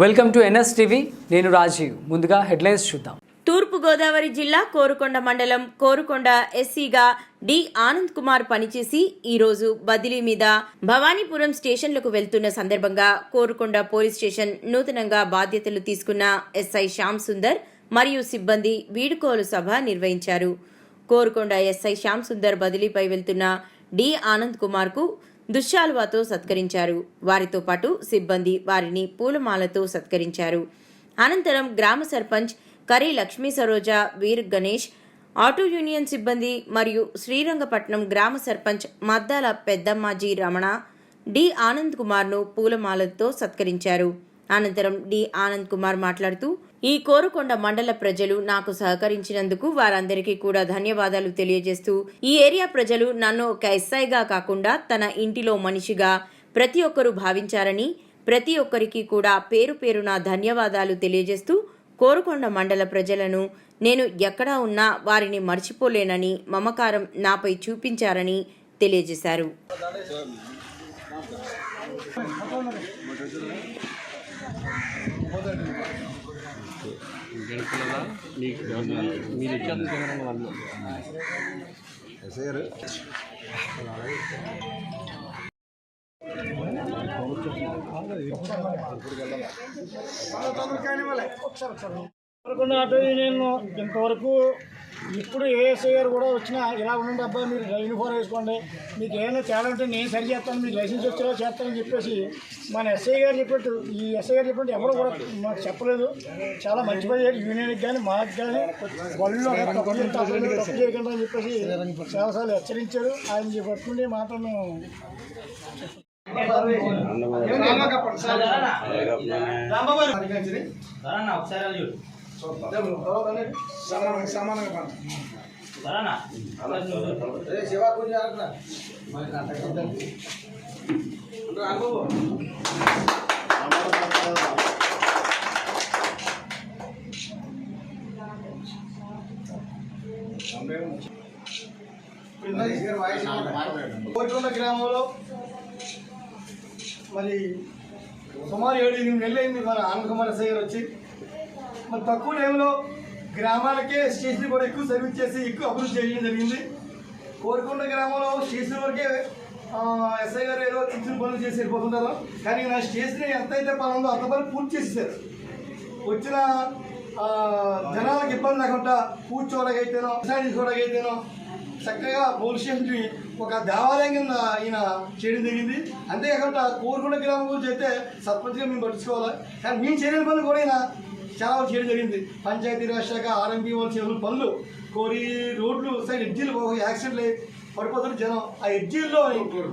Welcome to NS TV. నేను రాజీవ్. ముందుగా headlines చూద్దాం. తూర్పుగోదావరి జిల్లా కోరుకొండ మండలం కోరుకొండ ఎస్సీగా డి ఆనంద్ కుమార్ పనిచేసి ఈ రోజు బదిలీ మీద భవానీపురం స్టేషన్లకు వెళ్తున్న సందర్భంగా కోరుకొండ పోలీస్ స్టేషన్ నూతనంగా బాధ్యతలు తీసుకున్న ఎస్ఐ శ్యామ్ సుందర్ మరియు సిబ్బంది వీడుకోలు సభ నిర్వహించారు. కోరుకొండ ఎస్ఐ శ్యామ్ సుందర్ బదిలీపై వెళ్తున్న డి ఆనంద్ కుమార్కు దుశ్శాలువాతో సత్కరించారు. వారితో పాటు సిబ్బంది వారిని పూలమాలతో సత్కరించారు. అనంతరం గ్రామ సర్పంచ్ కరీ లక్ష్మీ సరోజ వీర్ గణేష్ ఆటో యూనియన్ సిబ్బంది మరియు శ్రీరంగపట్నం గ్రామ సర్పంచ్ మద్దాల పెద్దమ్మాజీ రమణ డి ఆనంద్ కుమార్ను పూలమాలతో సత్కరించారు. అనంతరం డి ఆనంద్ కుమార్ మాట్లాడుతూ ఈ కోరుకొండ మండల ప్రజలు నాకు సహకరించినందుకు వారందరికీ కూడా ధన్యవాదాలు తెలియజేస్తూ ఈ ఏరియా ప్రజలు నన్ను ఒక ఎస్ఐగా కాకుండా తన ఇంటిలో మనిషిగా ప్రతి ఒక్కరూ భావించారని ప్రతి ఒక్కరికి కూడా పేరు పేరున ధన్యవాదాలు తెలియజేస్తూ కోరుకొండ మండల ప్రజలను నేను ఎక్కడా ఉన్నా వారిని మర్చిపోలేనని మమకారం నాపై చూపించారని తెలియజేశారు. గణపల నీకు మీరు ఇచ్చేది ఒకసారి వల్ల ఆటో యూనియన్ ఇంతవరకు ఇప్పుడు ఏఎస్ఐ గారు కూడా వచ్చినా ఇలా ఉండండి అబ్బాయి మీరు యూనిఫామ్ వేసుకోండి. మీకు ఏమైనా తేడా ఉంటే నేను సరి చేస్తాను మీకు లైసెన్స్ వచ్చేలా చేస్తానని చెప్పేసి మన ఎస్ఐ గారు చెప్పినట్టు ఈ ఎస్ఐ గారు చెప్పినట్టు ఎవరు కూడా మాకు చెప్పలేదు. చాలా మంచి పని చేయాలి యూనియన్కి కానీ మాకు కానీ బళ్ళు తప్పు చేయకుండా అని చెప్పేసి చాలాసార్లు హెచ్చరించారు. ఆయన చెప్పి మాత్రం మేము సమానంగా కోరికొండ గ్రామంలో మరి సుమారు ఏడు ఎనిమిది నెలలు అయింది మన ఆనంద్ కుమార్ ఎస్ఐ గారు వచ్చి మరి తక్కువ టైంలో గ్రామాలకే స్టేషన్ కూడా ఎక్కువ సర్వీస్ చేసి ఎక్కువ అభివృద్ధి చేయడం జరిగింది. కోరికొండ గ్రామంలో స్టేషన్ వరకే ఎస్ఐ గారు ఏదో చిన్న పనులు చేసి వెళ్ళిపోతుంటారు. కానీ నా స్టేషన్ ఎంతైతే పని ఉందో అంత పని పూర్తి చేసేసారు. వచ్చిన జనాలకు ఇబ్బంది లేకుండా కూర్చోవడానికైతేనో వ్యవసాయం చేసుకోవడానికైతేనో చక్కగా పోలీస్ ఒక దేవాలయం కింద ఈయన చేయడం జరిగింది. అంతేకాకుండా కోరుకొండ గ్రామం గురించి అయితే సర్పంచ్గా మేము పట్టించుకోవాలి. కానీ మేము చేయని పనులు కూడా ఈయన చాలా చేయడం జరిగింది. పంచాయతీరాజ్ శాఖ ఆర్ఎంపీ వాళ్ళు పనులు కోరి రోడ్లు సైడ్ ఎడ్జీలు యాక్సిడెంట్లు అయ్యి పడిపోతున్న జనం. ఆ ఎడ్జీల్లో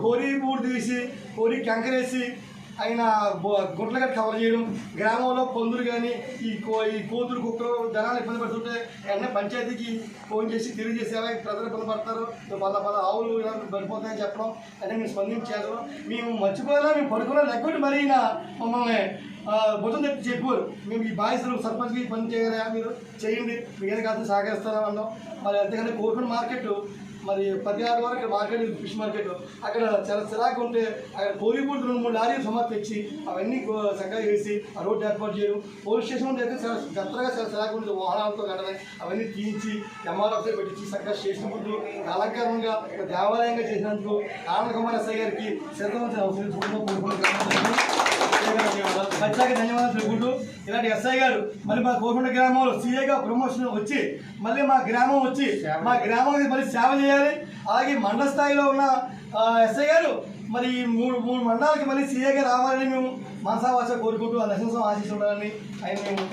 కోరి బూడి తీసి కోరి కంకరేసి ఆయన బొ- గుంటలు కవర్ చేయడం. గ్రామంలో పందులు కానీ ఈ కో ఈ కోతులు కుక్కలు జనాలు ఇబ్బంది పడుతుంటే వెంటనే పంచాయతీకి ఫోన్ చేసి తెలియజేసేలా ప్రజలు ఇబ్బంది పడతారు. పద పద ఆవులు ఇలా పడిపోతాయని చెప్పడం. అంటే మేము స్పందించారు. మేము మర్చిపోయినా మేము పడుకున్నా లేకపోతే మరి మమ్మల్ని భుజం తప్పి చెప్పారు మేము ఈ బాధ్యతలు సర్పంచ్కి పని చేయరా? మీరు చేయండి. మీరు కాదు సహకరిస్తారా అన్నాం. మరి అంతేకాని కోరుకున్న మార్కెట్ మరి ప్రతి ఆరు వరకు మార్కెట్ ఫిష్ మార్కెట్. అక్కడ చాలా చిరాకు ఉంటే అక్కడ కోరిపూడి రెండు మూడు లారీలు సమర్పించి తెచ్చి అవన్నీ చక్కగా వేసి ఆ రోడ్డు ఏర్పాటు చేయడం. పోలీస్ స్టేషన్ ఉంటే అయితే చాలా గత్తగా చాలా చిరాకు ఉంటుంది వాహనాలతో కట్టడం. అవన్నీ తీయించి ఎంఆర్ పెట్టించి చక్కగా స్టేషన్ ముందు అలంకారంగా దేవాలయంగా చేసినందుకు ఆనంద కుమార్ ఎస్ఐ గారికి శ్రద్ధ అవసరం. కోరుకుంటున్నాను ఖచ్చితంగా ధన్యవాదాలు తెలుపుకుంటూ ఇలాంటి ఎస్ఐ గారు మళ్ళీ మా కోరుకొండ గ్రామంలో సీఏగా ప్రమోషన్ వచ్చి మళ్ళీ మా గ్రామం వచ్చి మా గ్రామానికి మళ్ళీ సేవ చేయాలి. అలాగే మండల స్థాయిలో ఉన్న ఎస్ఐ గారు మరి ఈ మూడు మూడు మండలాలకి మళ్ళీ సీఏగా రావాలని మేము మనసావాస కోరుకుంటూ ఆ నరసింహం ఆశిస్తుండాలని ఆయన మేము